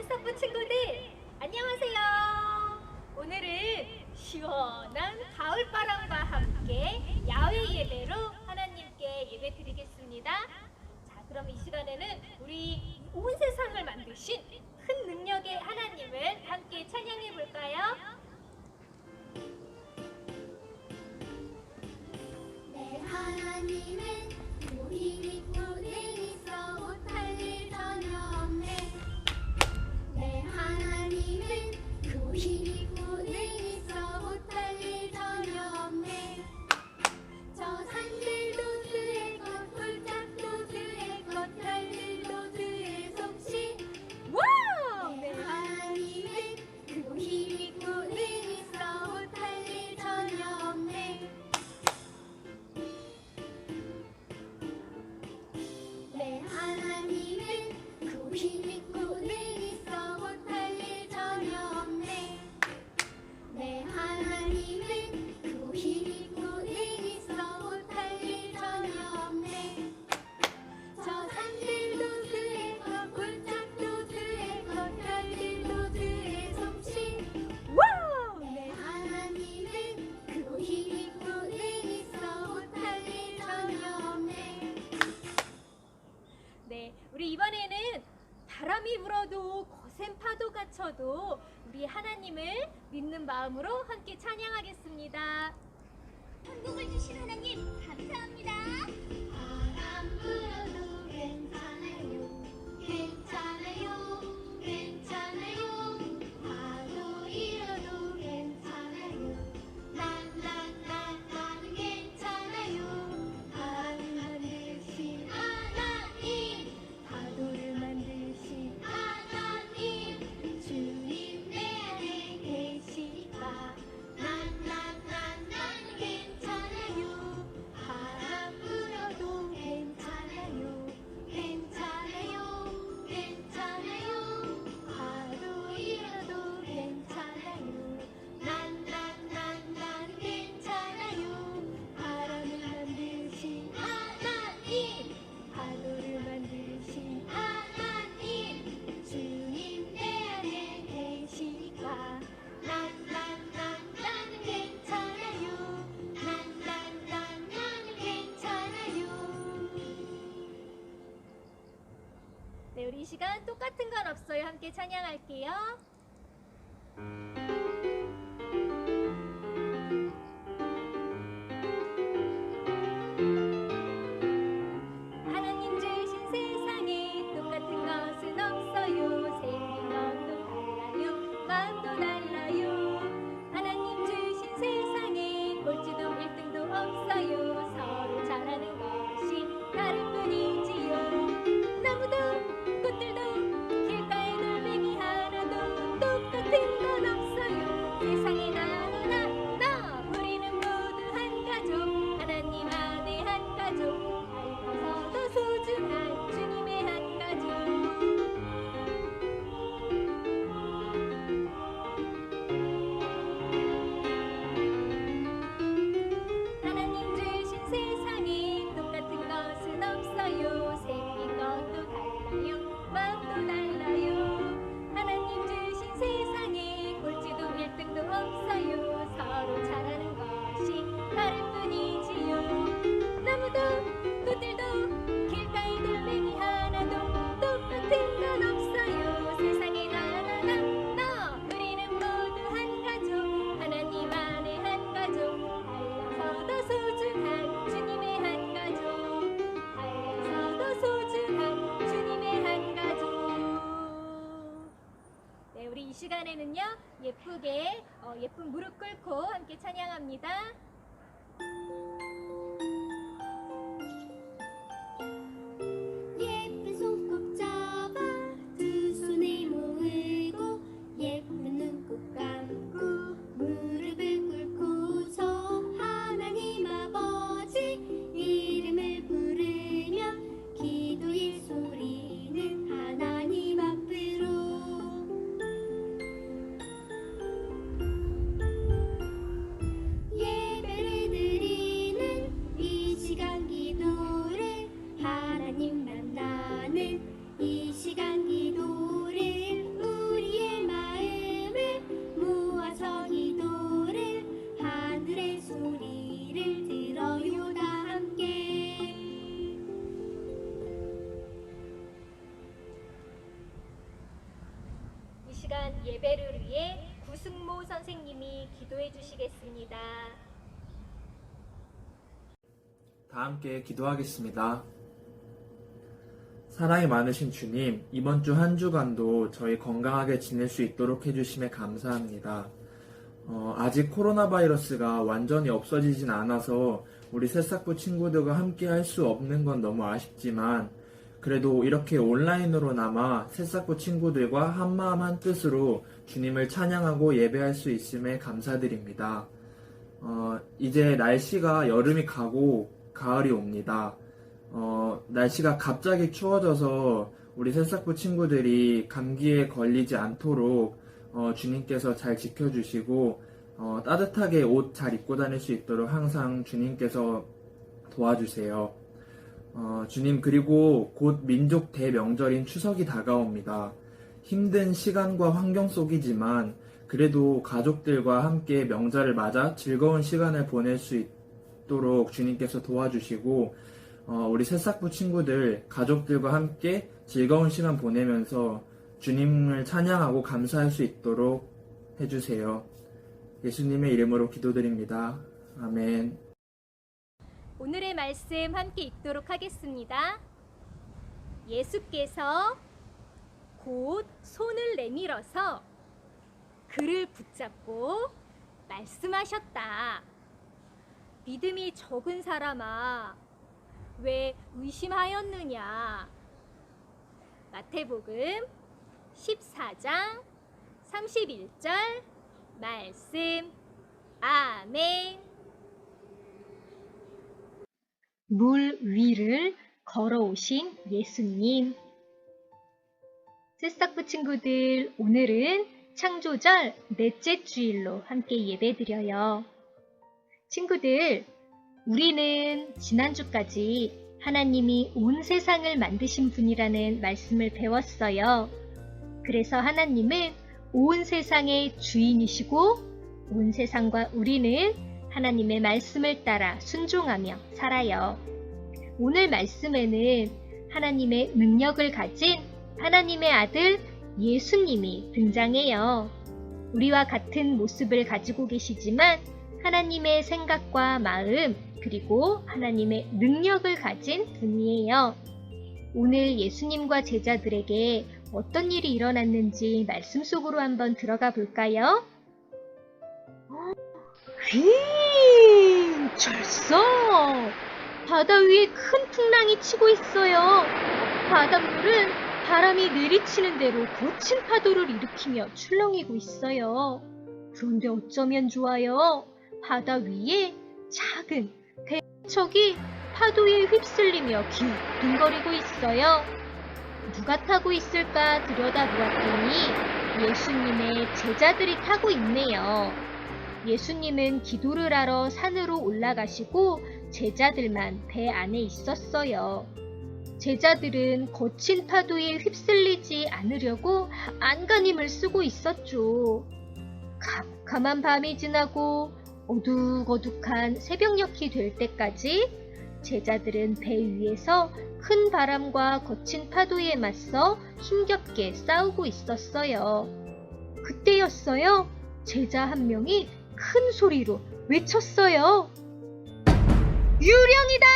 태사부 친구들 안녕하세요. 오늘은 시원한 가을 바람과 함께 야외 예배로 하나님께 예배 드리겠습니다. 자, 그럼 이 시간에는 우리 온 세상을 만드신 큰 능력의 하나님을 함께 찬양해 볼까요? 내 하나님은 She 하나님을 믿는 마음으로 함께 찬양하겠습니다. 천국을 주신 하나님 감사합니다. 바람 불어도 괜찮 찬양할게요. 시간에는요 예쁘게 어, 예쁜 무릎 꿇고 함께 찬양합니다. 함께 기도하겠습니다. 사랑이 많으신 주님, 이번 주 한 주간도 저희 건강하게 지낼 수 있도록 해주심에 감사합니다. 어, 아직 코로나 바이러스가 완전히 없어지진 않아서 우리 새싹부 친구들과 함께 할 수 없는 건 너무 아쉽지만 그래도 이렇게 온라인으로나마 새싹부 친구들과 한마음 한뜻으로 주님을 찬양하고 예배할 수 있음에 감사드립니다. 어, 이제 날씨가 여름이 가고 가을이 옵니다. 어, 날씨가 갑자기 추워져서 우리 새싹부 친구들이 감기에 걸리지 않도록 어, 주님께서 잘 지켜주시고 어, 따뜻하게 옷 잘 입고 다닐 수 있도록 항상 주님께서 도와주세요. 어, 주님 그리고 곧 민족 대명절인 추석이 다가옵니다. 힘든 시간과 환경 속이지만 그래도 가족들과 함께 명절을 맞아 즐거운 시간을 보낼 수 있도록 주님께서 도와주시고 어, 우리 새싹부 친구들 가족들과 함께 즐거운 시간 보내면서 주님을 찬양하고 감사할 수 있도록 해주세요. 예수님의 이름으로 기도드립니다. 아멘. 오늘의 말씀 함께 읽도록 하겠습니다. 예수께서 곧 손을 내밀어서 그를 붙잡고 말씀하셨다. 믿음이 적은 사람아, 왜 의심하였느냐? 마태복음 14장 31절 말씀. 아멘. 물 위를 걸어오신 예수님. 새싹부 친구들, 오늘은 창조절 넷째 주일로 함께 예배드려요. 친구들, 우리는 지난주까지 하나님이 온 세상을 만드신 분이라는 말씀을 배웠어요. 그래서 하나님은 온 세상의 주인이시고 온 세상과 우리는 하나님의 말씀을 따라 순종하며 살아요. 오늘 말씀에는 하나님의 능력을 가진 하나님의 아들 예수님이 등장해요. 우리와 같은 모습을 가지고 계시지만 하나님의 생각과 마음 그리고 하나님의 능력을 가진 분이에요. 오늘 예수님과 제자들에게 어떤 일이 일어났는지 말씀 속으로 한번 들어가 볼까요? 휘! 철써! 바다 위에 큰 풍랑이 치고 있어요. 바닷물은 바람이 내리치는 대로 거친 파도를 일으키며 출렁이고 있어요. 그런데 어쩌면 좋아요. 바다 위에 작은 배척이 파도에 휩쓸리며 기둥거리고 있어요. 누가 타고 있을까 들여다보았더니 예수님의 제자들이 타고 있네요. 예수님은 기도를 하러 산으로 올라가시고 제자들만 배 안에 있었어요. 제자들은 거친 파도에 휩쓸리지 않으려고 안간힘을 쓰고 있었죠. 캄캄한 밤이 지나고 어둑어둑한 새벽녘이 될 때까지 제자들은 배 위에서 큰 바람과 거친 파도에 맞서 힘겹게 싸우고 있었어요. 그때였어요. 제자 한 명이 큰 소리로 외쳤어요. 유령이다!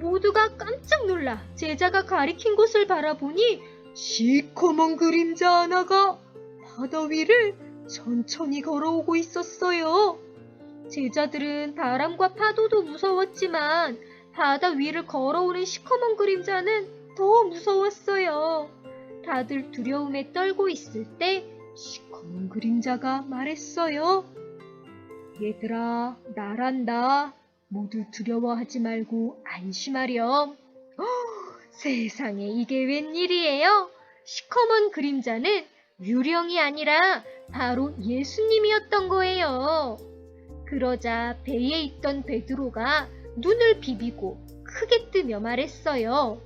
모두가 깜짝 놀라 제자가 가리킨 곳을 바라보니 시커먼 그림자 하나가 바다 위를 천천히 걸어오고 있었어요. 제자들은 바람과 파도도 무서웠지만 바다 위를 걸어오는 시커먼 그림자는 더 무서웠어요. 다들 두려움에 떨고 있을 때 시커먼 그림자가 말했어요. 얘들아, 나란다. 모두 두려워하지 말고 안심하렴. 어, 세상에 이게 웬일이에요? 시커먼 그림자는 유령이 아니라 바로 예수님이었던 거예요. 그러자 배에 있던 베드로가 눈을 비비고 크게 뜨며 말했어요.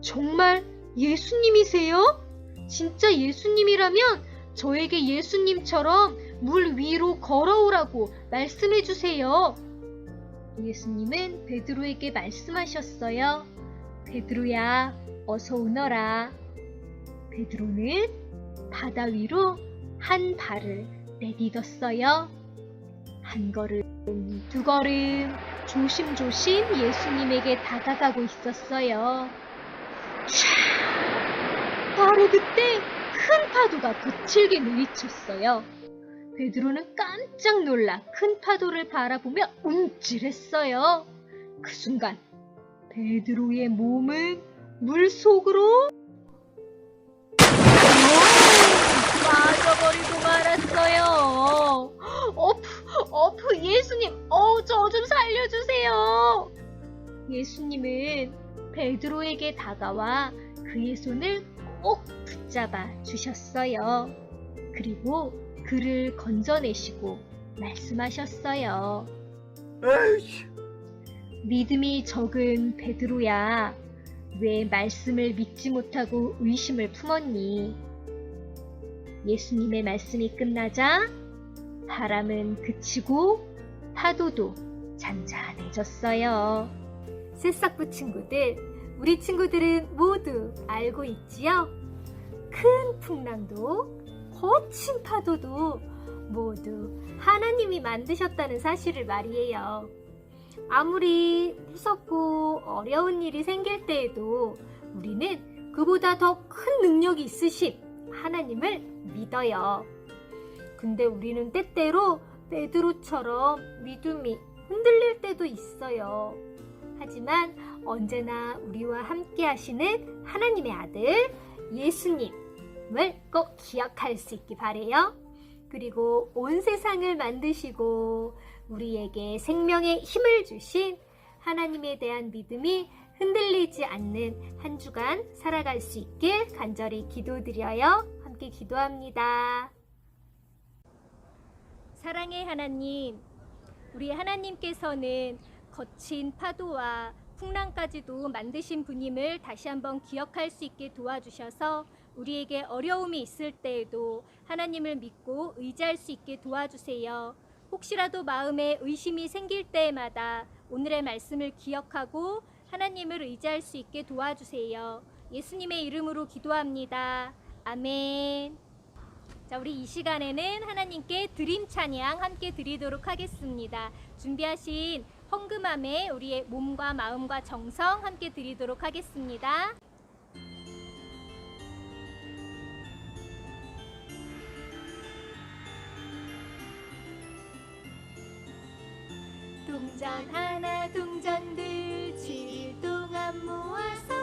정말 예수님이세요? 진짜 예수님이라면 저에게 예수님처럼 물 위로 걸어오라고 말씀해 주세요. 예수님은 베드로에게 말씀하셨어요. 베드로야, 어서 오너라. 베드로는 바다 위로 한 발을 내딛었어요. 한 걸음, 두 걸음, 조심조심 예수님에게 다가가고 있었어요. 촤! 바로 그때 큰 파도가 거칠게 내리쳤어요. 베드로는 깜짝 놀라 큰 파도를 바라보며 움찔했어요. 그 순간 베드로의 몸은 물 속으로 말았어요. 어프, 어프, 예수님, 어, 저 좀 살려주세요. 예수님은 베드로에게 다가와 그의 손을 꼭 붙잡아 주셨어요. 그리고 그를 건져내시고 말씀하셨어요. 믿음이 적은 베드로야, 왜 말씀을 믿지 못하고 의심을 품었니? 예수님의 말씀이 끝나자 바람은 그치고 파도도 잔잔해졌어요. 새싹부 친구들, 우리 친구들은 모두 알고 있지요? 큰 풍랑도, 거친 파도도 모두 하나님이 만드셨다는 사실을 말이에요. 아무리 무섭고 어려운 일이 생길 때에도 우리는 그보다 더 큰 능력이 있으신 하나님을 믿어요. 근데 우리는 때때로 베드로처럼 믿음이 흔들릴 때도 있어요. 하지만 언제나 우리와 함께 하시는 하나님의 아들 예수님을 꼭 기억할 수 있기 바래요. 그리고 온 세상을 만드시고 우리에게 생명의 힘을 주신 하나님에 대한 믿음이 흔들리지 않는 한 주간 살아갈 수 있길 간절히 기도드려요. 함께 기도합니다. 사랑의 하나님, 우리 하나님께서는 거친 파도와 풍랑까지도 만드신 분임을 다시 한번 기억할 수 있게 도와주셔서 우리에게 어려움이 있을 때에도 하나님을 믿고 의지할 수 있게 도와주세요. 혹시라도 마음에 의심이 생길 때마다 오늘의 말씀을 기억하고 하나님을 의지할 수 있게 도와주세요. 예수님의 이름으로 기도합니다. 아멘. 자, 우리 이 시간에는 하나님께 드림 찬양 함께 드리도록 하겠습니다. 준비하신 헌금함에 우리의 몸과 마음과 정성 함께 드리도록 하겠습니다. 동전 하나 동전들 7일 동안 모아서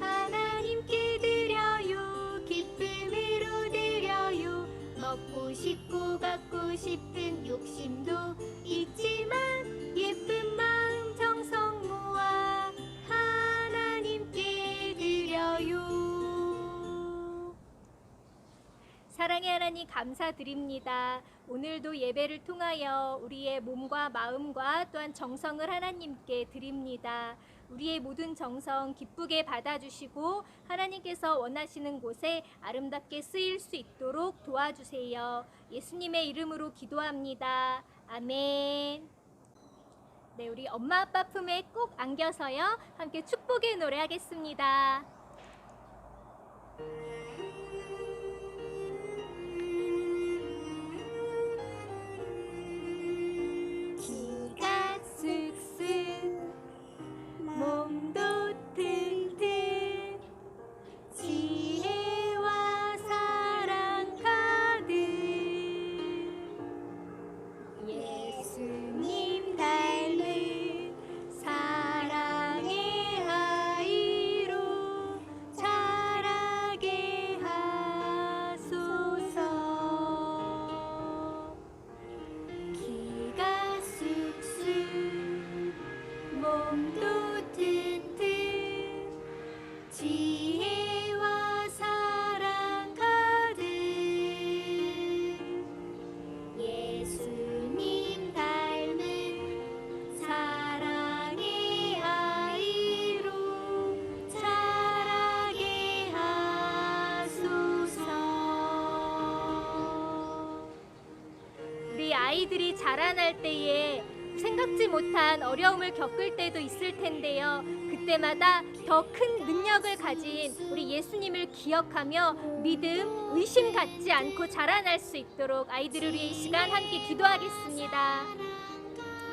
하나님께 드려요 기쁨으로 드려요 먹고 싶고 갖고 싶은 욕심도 있지만 예쁜 마음 정성 모아 하나님께 드려요 사랑의 하나님 감사드립니다. 오늘도 예배를 통하여 우리의 몸과 마음과 또한 정성을 하나님께 드립니다. 우리의 모든 정성 기쁘게 받아주시고 하나님께서 원하시는 곳에 아름답게 쓰일 수 있도록 도와주세요. 예수님의 이름으로 기도합니다. 아멘. 네, 우리 엄마 아빠 품에 꼭 안겨서요. 함께 축복의 노래 하겠습니다. 아이들이 자라날 때에 생각지 못한 어려움을 겪을 때도 있을 텐데요. 그때마다 더 큰 능력을 가진 우리 예수님을 기억하며 믿음, 의심 갖지 않고 자라날 수 있도록 아이들을 위해 이 시간 함께 기도하겠습니다.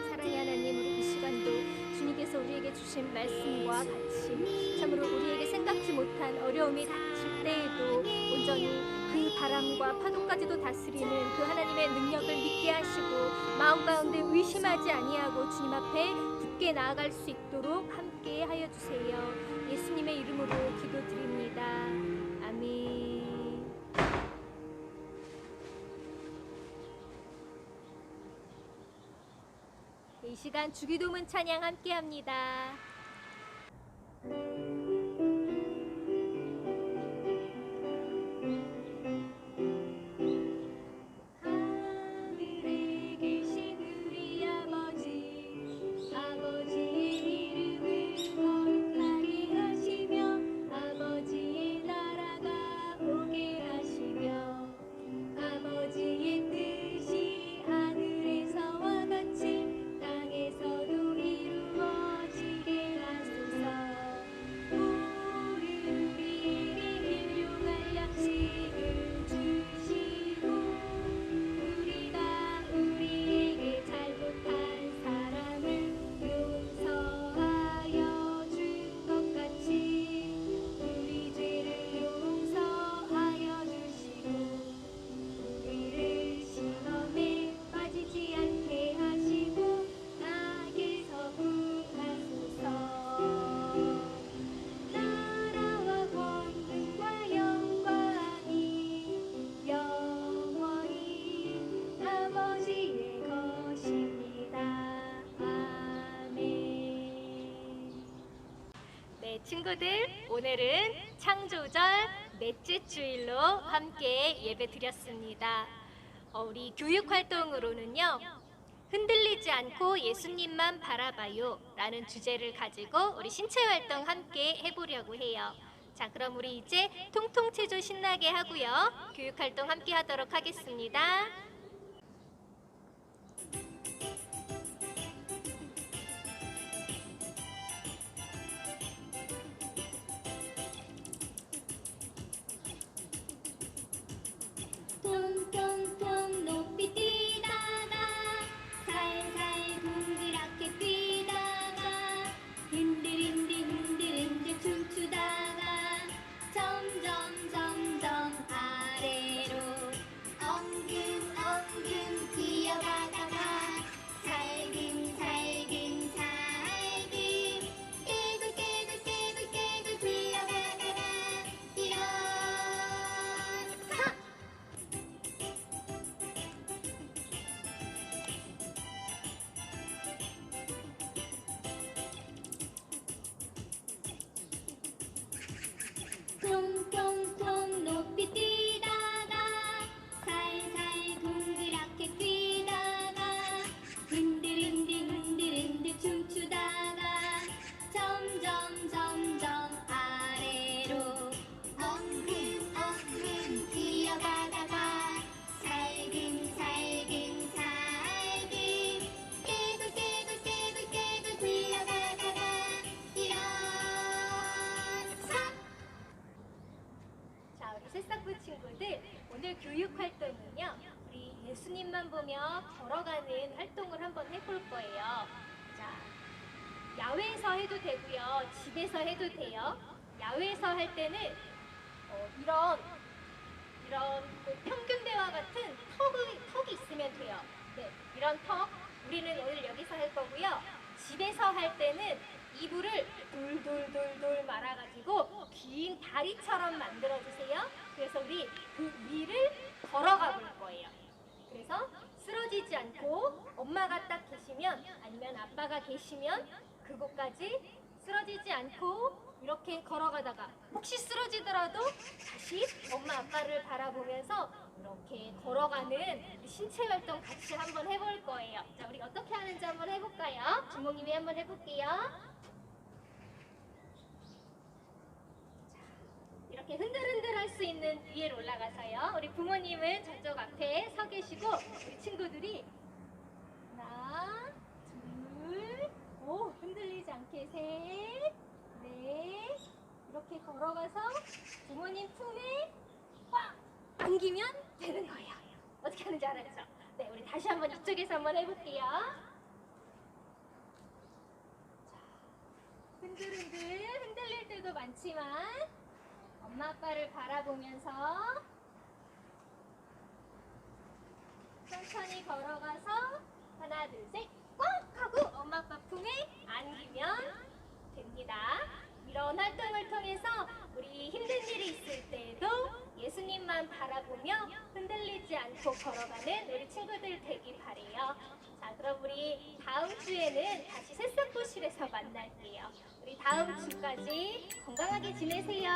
사랑의 하나님, 우리 이 시간도 주님께서 우리에게 주신 말씀과 같이 참으로 우리에게 생각지 못한 어려움이 닥칠 때에도 온전히 그 바람과 파도까지도 다스리는 그 하나님의 능력을 믿게 하시고 마음 가운데 의심하지 아니하고 주님 앞에 굳게 나아갈 수 있도록 함께 하여 주세요. 예수님의 이름으로 기도드립니다. 아멘. 이 시간 주기도문 찬양 함께 합니다. 친구들, 오늘은 창조절 넷째 주일로 함께 예배 드렸습니다. 어, 우리 교육 활동으로는요, 흔들리지 않고 예수님만 바라봐요 라는 주제를 가지고 우리 신체 활동 함께 해보려고 해요. 자, 그럼 우리 이제 통통체조 신나게 하고요. 교육 활동 함께 하도록 하겠습니다. 보며 걸어가는 활동을 한번 해볼 거예요. 자, 야외에서 해도 되고요. 집에서 해도 돼요. 야외에서 할 때는 어, 이런 이런 그 평균대와 같은 턱이, 턱이 있으면 돼요. 네, 이런 턱 우리는 오늘 여기서 할 거고요. 집에서 할 때는 이불을 돌돌돌돌 말아가지고 긴 다리처럼 만들어 주세요. 그래서 우리 그 위를 걸어가 볼 거예요. 그래서 쓰러지지 않고 엄마가 딱 계시면 아니면 아빠가 계시면 그곳까지 쓰러지지 않고 이렇게 걸어가다가 혹시 쓰러지더라도 다시 엄마 아빠를 바라보면서 이렇게 걸어가는 신체 활동 같이 한번 해볼 거예요. 자, 우리 어떻게 하는지 한번 해볼까요? 주몽님이 한번 해볼게요. 이렇게 흔들흔들 할 수 있는 위에 올라가서요. 우리 부모님은 저쪽 앞에 서 계시고 우리 친구들이 하나, 둘, 오 흔들리지 않게 셋, 네. 이렇게 걸어가서 부모님 품에 꽉 안기면 되는 거예요. 어떻게 하는지 알았죠? 네, 우리 다시 한번 이쪽에서 한번 해볼게요. 자, 흔들흔들 흔들릴 때도 많지만 엄마 아빠를 바라보면서 천천히 걸어가서 하나 둘셋꽉 하고 엄마 아빠 품에 안기면 됩니다. 이런 활동을 통해서 우리 힘든 일이 있을 때도 예수님만 바라보며 흔들리지 않고 걸어가는 우리 친구들 되길 바래요. 자, 그럼 우리 다음 주에는 다시 새싹부실에서 만날게요. 우리 다음 주까지 건강하게 지내세요.